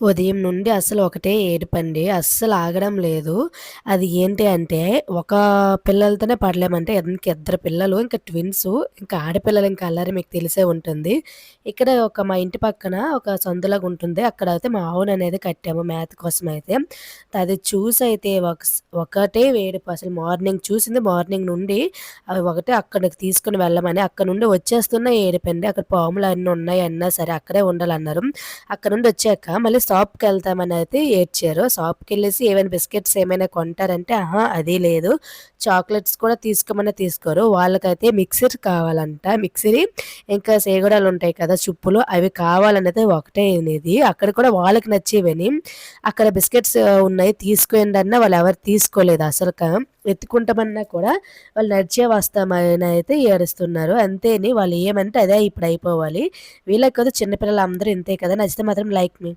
ఉదయం నుండి అసలు ఒకటే ఏడుపండి. అస్సలు ఆగడం లేదు. అది ఏంటి అంటే ఒక పిల్లలతోనే పడలేమంటే ఇంక ఇద్దరు పిల్లలు ఇంకా ట్విన్స్ ఇంకా ఆడపిల్లలు ఇంకా అల్లరి మీకు తెలిసే ఉంటుంది. ఇక్కడ ఒక మా ఇంటి పక్కన ఒక సందులాగా ఉంటుంది. అక్కడ అయితే మా ఆవుననేది కట్టాము మేత అయితే అది చూసి అయితే ఒక ఒకటే ఏడుపు అసలు మార్నింగ్ చూసింది మార్నింగ్ నుండి అవి ఒకటే అక్కడికి తీసుకుని వెళ్ళమని అక్కడ నుండి వచ్చేస్తున్న ఏడుపండి. అక్కడ పాములన్నీ ఉన్నాయి అన్నా సరే అక్కడే ఉండాలన్నారు. అక్కడ నుండి వచ్చాక మళ్ళీ షాప్‌కెళ్తామని అయితే ఏడ్చారు. షాప్కి వెళ్ళేసి ఏమైనా బిస్కెట్స్ ఏమైనా కొంటారంటే, ఆహా అది లేదు. చాక్లెట్స్ కూడా తీసుకోమన్నా తీసుకోరు. వాళ్ళకైతే మిక్సర్ కావాలంట. మిక్సరీ ఇంకా సేగడాలుంటాయి కదా! చుప్పులు అవి కావాలనేది ఒకటే అనేది. అక్కడ కూడా వాళ్ళకి నచ్చేవని. అక్కడ బిస్కెట్స్ ఉన్నాయి తీసుకోండి వాళ్ళు ఎవరు తీసుకోలేదు అసలు ఎత్తుకుంటామన్నా కూడా వాళ్ళు నడిచే వస్తామని అయితే ఏడుస్తున్నారు. అంతేని వాళ్ళు ఏమంటే అదే ఇప్పుడు అయిపోవాలి. వీళ్ళకి కాదు చిన్నపిల్లలు అందరూ ఇంతే కదా! నచ్చితే మాత్రం లైక్ మీ.